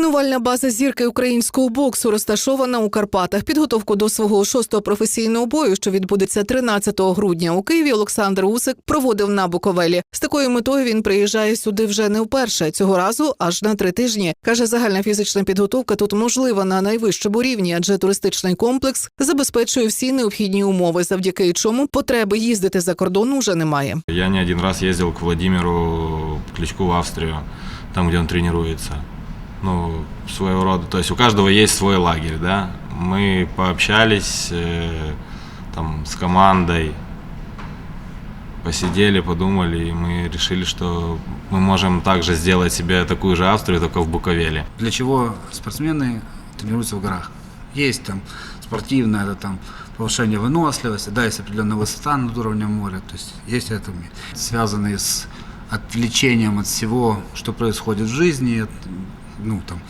Тренувальна база зірки українського боксу розташована у Карпатах. Підготовку до свого шостого професійного бою, що відбудеться 13 грудня у Києві. Олександр Усик проводив на Буковелі. З такою метою він приїжджає сюди вже не вперше. Цього разу аж на три тижні. каже, загальна фізична підготовка тут можлива на найвищому рівні, адже туристичний комплекс забезпечує всі необхідні умови, завдяки чому потреби їздити за кордон уже немає. Я не один раз ездил к Владимиру Кличку в Австрию, там, где он тренируется. Ну, своего рода. То есть у каждого есть свой лагерь, да. Мы пообщались э, там с командой, посидели, подумали, и мы решили, что мы можем также сделать себе такую же Австрию, только в Буковеле. Для чего спортсмены тренируются в горах? Есть там спортивное, это там повышение выносливости, да, есть определенная высота над уровнем моря, то есть есть это связанные с отвлечением от всего, что происходит в жизни, ну там,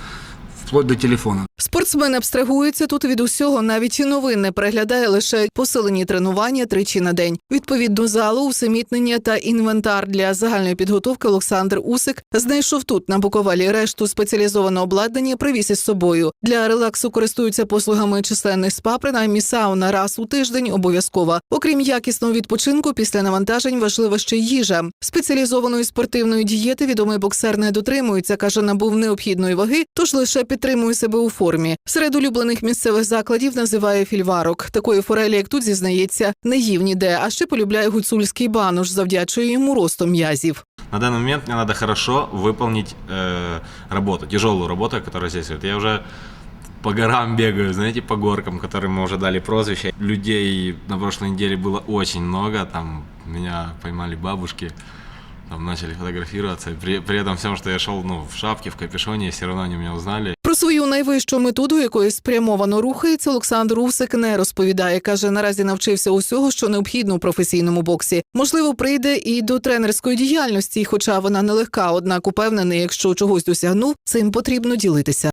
вплоть до телефона. Спортсмен абстрагується тут від усього, навіть і новин не переглядає лише посилені тренування тричі на день. Відповідну залу, усамітнення та інвентар для загальної підготовки Олександр Усик знайшов тут на Буковалі. Решту спеціалізованого обладнання привіз із собою. Для релаксу користуються послугами численних спа, принаймні сауна раз у тиждень обов'язкова. Окрім якісного відпочинку, після навантажень важлива ще їжа. Спеціалізованої спортивної дієти відомий боксер не дотримується, каже, набув необхідної ваги, тож лише підтримує себе у формі Серед улюблених місцевих закладів називає фільварок. Такої форелі, як тут зізнається, не їв ніде, а ще полюбляє гуцульський бануш, завдячує йому ростом м'язів. На данный момент мне надо хорошо выполнить э, работу, тяжелую работу, которая здесь. Вот я уже по горам бегаю, знаете, по горкам, которым мы уже дали прозвище. Людей на прошлой неделе было очень много, там меня поймали бабушки, там начали фотографироваться. При, при этом всем, что я шел ну, в шапке, в капюшоне, все равно они меня узнали. Свою найвищу мету, до якої спрямовано рухається, Олександр Усик не розповідає. каже, наразі навчився усього, що необхідно у професійному боксі. Можливо, прийде і до тренерської діяльності, хоча вона нелегка. Однак упевнений, якщо чогось досягнув, цим потрібно ділитися.